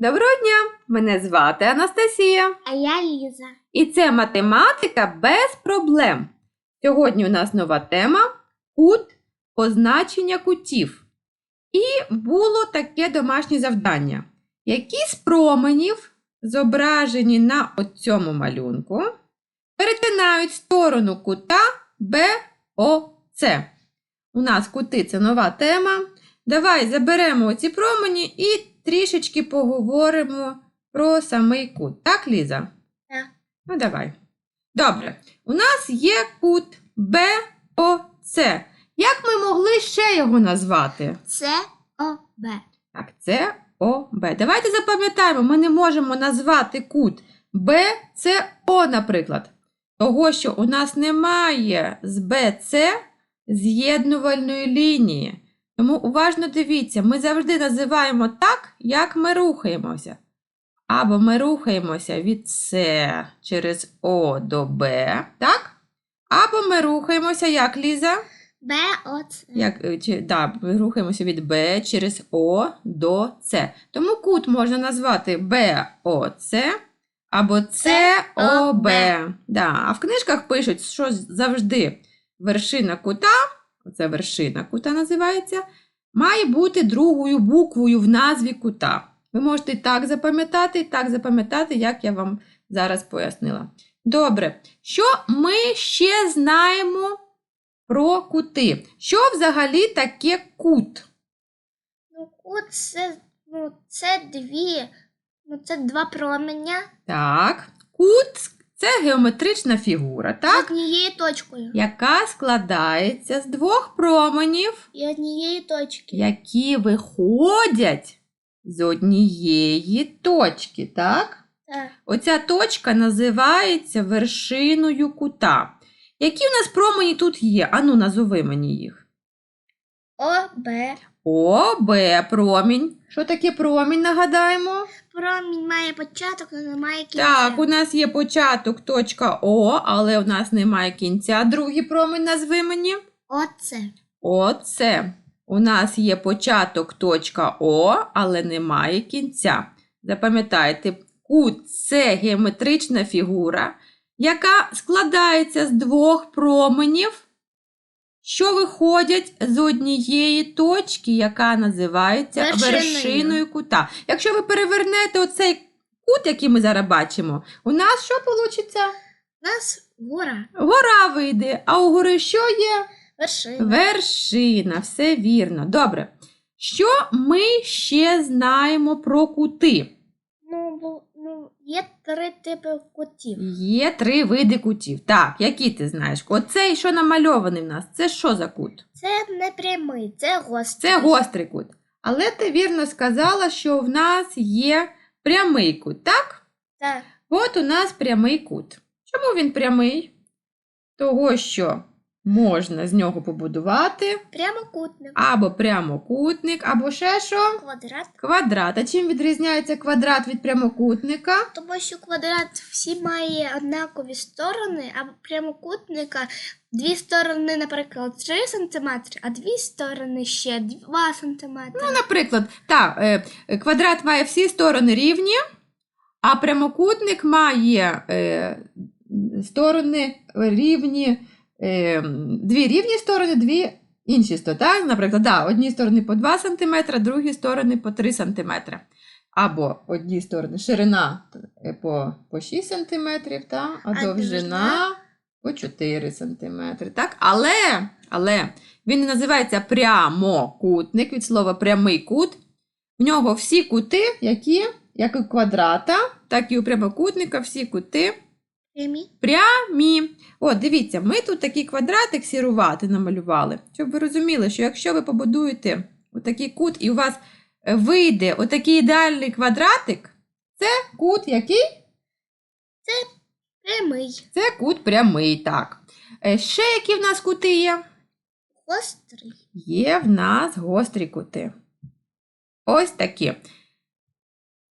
Доброго дня! Мене звати Анастасія. А я Ліза. І це математика без проблем. Сьогодні у нас нова тема кут позначення кутів. І було таке домашнє завдання. Які з променів, зображені на цьому малюнку, перетинають сторону кута БОЦ. У нас кути це нова тема. Давай заберемо ці промені і трішечки поговоримо про самий кут. Так, Ліза? Так. Ну, давай. Добре. У нас є кут БОЦ. Як ми могли ще його назвати? Це ОБ. Так, це ОБ. Давайте запам'ятаємо, ми не можемо назвати кут БЦО, наприклад. Того, що у нас немає з БЦ з'єднувальної лінії. Тому уважно дивіться, ми завжди називаємо так, як ми рухаємося. Або ми рухаємося від С через О до Б, так? Або ми рухаємося як Ліза? БОЦ. Як, е, чи, да, ми рухаємося від Б через О до С. Тому кут можна назвати БОЦ або СОБ. Да. А в книжках пишуть, що завжди вершина кута, оце вершина кута називається, має бути другою буквою в назві кута. Ви можете так запам'ятати, так запам'ятати, як я вам зараз пояснила. Добре, що ми ще знаємо про кути? Що взагалі таке кут? Ну, кут це, ну, це дві. Ну, це два променя Так, кут це геометрична фігура, так? з однією точкою. яка складається з двох променів, І однієї точки. які виходять з однієї точки, так? Так. Оця точка називається вершиною кута. Які у нас промені тут є? Ану, назови мені їх. ОБ. О, Б, промінь. Що таке промінь, нагадаємо? Промінь має початок, але не має кінця. Так, у нас є початок точка О, але у нас немає кінця. Другий промінь назви мені. Оце. Оце. У нас є початок точка О, але немає кінця. Запам'ятайте, кут це геометрична фігура, яка складається з двох променів, що виходять з однієї точки, яка називається Вершиною. вершиною кута. Якщо ви перевернете оцей кут, який ми зараз бачимо, у нас що вийде? У нас гора. Гора вийде, а у гори що є? Вершина. Вершина, все вірно. Добре. Що ми ще знаємо про кути? Ну, є три типи кутів. Є три види кутів. Так, які ти знаєш? Оцей, що намальований в нас, це що за кут? Це не прямий, це гострий. Це гострий кут. Але ти вірно сказала, що в нас є прямий кут, так? Так. От у нас прямий кут. Чому він прямий? Того, що можна з нього побудувати Прямокутник. або прямокутник, або ще що? Квадрат. Квадрат. А чим відрізняється квадрат від прямокутника? Тому що квадрат всі має однакові сторони, а прямокутника дві сторони, наприклад, 3 см, а дві сторони ще 2 см. Ну, наприклад, так, е, е, квадрат має всі сторони рівні, а прямокутник має е, сторони рівні, дві рівні сторони, дві інші сторони. Так? Наприклад, да, одні сторони по 2 см, другі сторони по 3 см. Або одні сторони ширина е, по, по 6 см, та, а, А довжина по 4 см. Так? Але, але він називається прямокутник від слова прямий кут. В нього всі кути, які, як і у квадрата, так і у прямокутника, всі кути Прямі. прямі. О, дивіться, ми тут такий квадратик сірувати намалювали, щоб ви розуміли, що якщо ви побудуєте отакий кут і у вас е, вийде отакий ідеальний квадратик, це кут який? Це Прямий. Це кут прямий, так. Е, Ще які в нас кути є? Гострий. Є в нас гострі кути. Ось такі.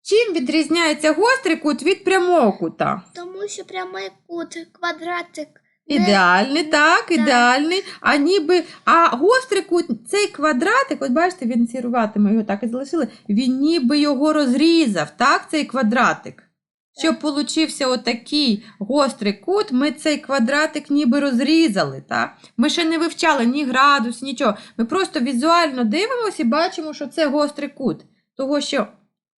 Чим відрізняється гострий кут від прямого кута? Тому що прямий кут, квадратик, Ідеальний, так, ідеальний. А ніби, а гострий кут, цей квадратик, от бачите, він сірувати, ми його так і залишили, він ніби його розрізав, так, цей квадратик. Щоб получився отакий гострий кут, ми цей квадратик ніби розрізали. Так? Ми ще не вивчали ні градус, нічого. Ми просто візуально дивимося і бачимо, що це гострий кут. Того, що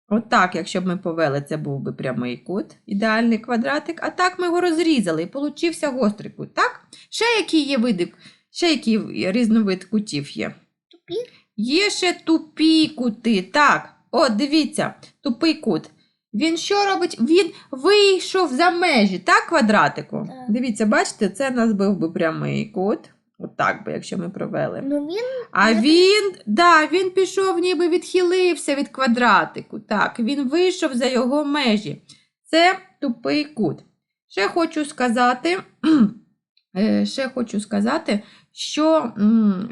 отак, якщо б ми повели, це був би прямий кут, ідеальний квадратик, а так ми його розрізали і получився гострий кут. Так? Ще які є види, ще які різновид кутів є? Тупі. Є ще тупі кути. Так, от дивіться, тупий кут. Він що робить? Він вийшов за межі, так, квадратику? Так. Дивіться, бачите, це нас був би прямий кут. Отак би, якщо ми провели. Ну він А не він, да, він пішов, ніби відхилився від квадратику. Так, він вийшов за його межі. Це тупий кут. Ще хочу сказати, е, ще хочу сказати, що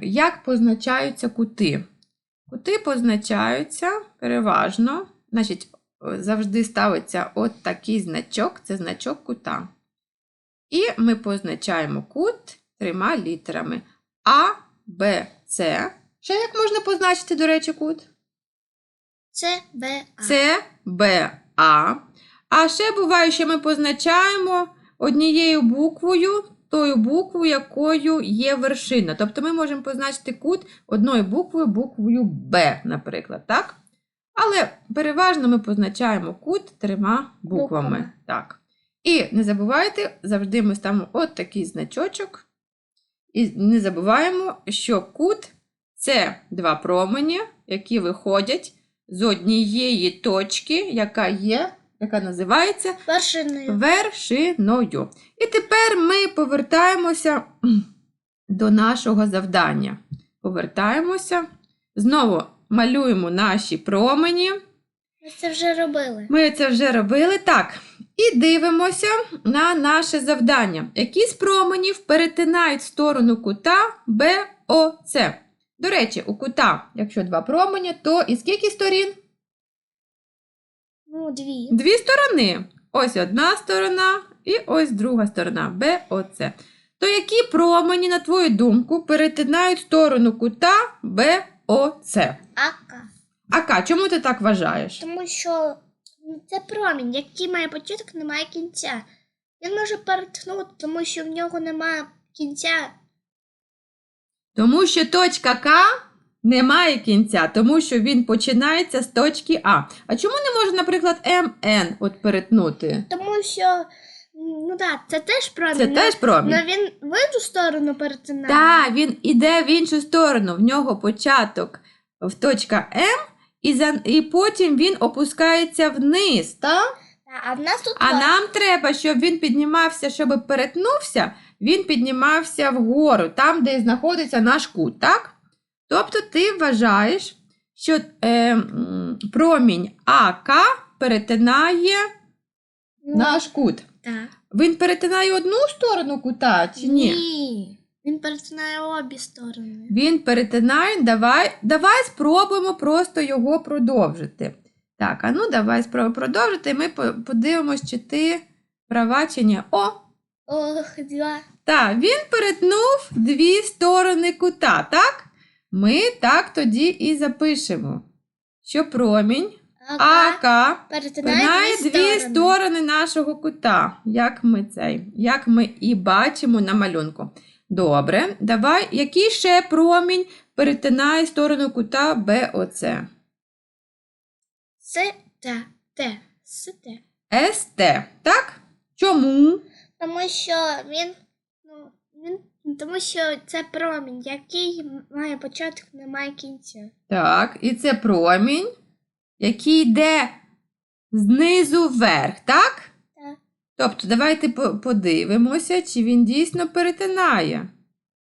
як позначаються кути. Кути позначаються переважно, значить, завжди ставиться от такий значок, це значок кута. І ми позначаємо кут трьома літерами А, Б, С. Ще як можна позначити, до речі, кут? це Б. А. С, Б, А. А ще буває, що ми позначаємо однією буквою, тою буквою, якою є вершина. Тобто ми можемо позначити кут одною буквою, буквою Б, наприклад, так? Але переважно ми позначаємо кут трьома буквами. Буквами. Так. І не забувайте, завжди ми ставимо от такий значочок. І не забуваємо, що кут це два промені, які виходять з однієї точки, яка є, яка називається Вершиною. вершиною. І тепер ми повертаємося до нашого завдання. Повертаємося. Знову малюємо наші промені. Ми це вже робили. Ми це вже робили так. І дивимося на наше завдання. Які з променів перетинають сторону кута БОЦ? До речі, у кута, якщо два промені, то і скільки сторін? Ну, дві. Дві сторони. Ось одна сторона і ось друга сторона БОЦ. То які промені, на твою думку, перетинають сторону кута БОЦ? Ака. Ака, чому ти так вважаєш? Тому що це промінь, який має початок, не має кінця. Він може перетнути, тому що в нього немає кінця. Тому що точка К не має кінця, тому що він починається з точки А. А чому не може, наприклад, МН от перетнути? Тому що, ну так, це теж промінь. Це теж промінь. Але він в іншу сторону перетинає. Так, він іде в іншу сторону. В нього початок в точка М, і, за, і потім він опускається вниз. Так? А в нас тут А два. нам треба, щоб він піднімався, щоб перетнувся, він піднімався вгору, там, де знаходиться наш кут, так? Тобто ти вважаєш, що е, промінь АК перетинає Ну, наш кут. Так. Він перетинає одну сторону кута чи ні? Ні. Він перетинає обі сторони. Він перетинає, давай, давай спробуємо просто його продовжити. Так, а ну давай спробуємо продовжити, і ми подивимось, чи ти права чи ні. О, Ох, два. Так, він перетнув дві сторони кута, так? Ми так тоді і запишемо, що промінь АК перетинає дві сторони. сторони нашого кута, як ми цей, як ми і бачимо на малюнку. Добре, давай, який ще промінь перетинає сторону кута БОЦ? С, Т, Т, С, СТ, так? Чому? Тому що він, ну, він, тому що це промінь, який має початок, не має кінця. Так, і це промінь, який йде знизу вверх, так? Тобто, давайте подивимося, чи він дійсно перетинає.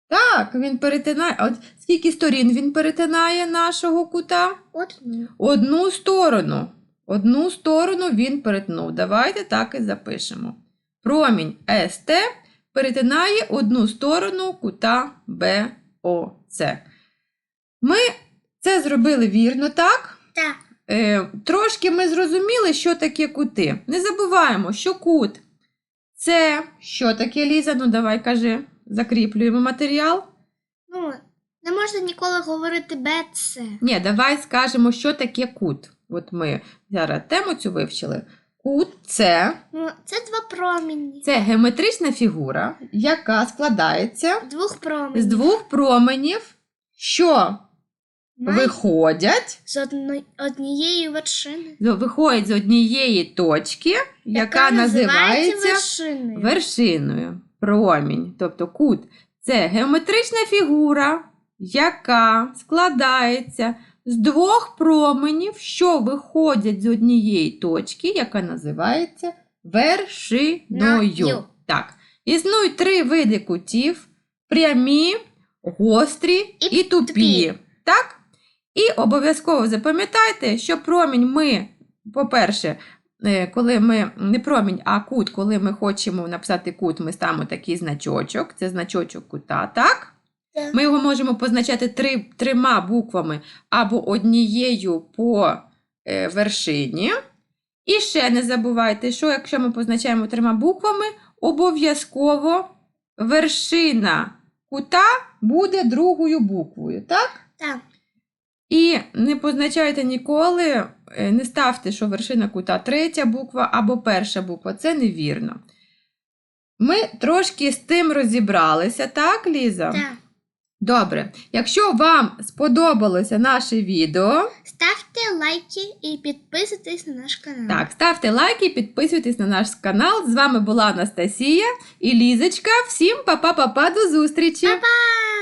Так, він перетинає. От скільки сторін він перетинає нашого кута? От ну. Одну сторону. Одну сторону він перетнув. Давайте так і запишемо. Промінь СТ перетинає одну сторону кута БОЦ. Ми це зробили вірно, так? Так. Е, трошки ми зрозуміли, що таке кути. Не забуваємо, що кут Це що таке, Ліза? Ну давай кажи. Закріплюємо матеріал. Ну, не можна ніколи говорити БЦ. Ні, давай скажемо, що таке кут. От ми зараз тему цю вивчили. Кут це, Ну, це два промені. це геометрична фігура, яка складається Двох променів. з двох променів, що виходять, з одно- однієї вершини. з- виходять з однієї точки, яка, називається вершиною. вершиною. Промінь, тобто кут, це геометрична фігура, яка складається з двох променів, що виходять з однієї точки, яка називається вершиною. Ною. Так, існують три види кутів: прямі, гострі і, І тупі. тупі. Так? І обов'язково запам'ятайте, що промінь ми, по-перше, е, коли ми не промінь, а кут, коли ми хочемо написати кут, ми ставимо такий значочок. Це значочок кута, так? Так. Ми його можемо позначати три, трьома буквами або однією по е, вершині. І ще не забувайте, що якщо ми позначаємо трьома буквами, обов'язково вершина кута буде другою буквою, так? Так. І не позначайте ніколи, е, не ставте, що вершина кута третя буква або перша буква. Це невірно. Ми трошки з тим розібралися, так, Ліза? Так. Добре. Якщо вам сподобалося наше відео, Ставте лайки і підписуйтесь на наш канал. так, ставте лайки, і підписуйтесь на наш канал. З вами була Анастасія і Лізочка. Всім па-па-па-па, до зустрічі! Па-па!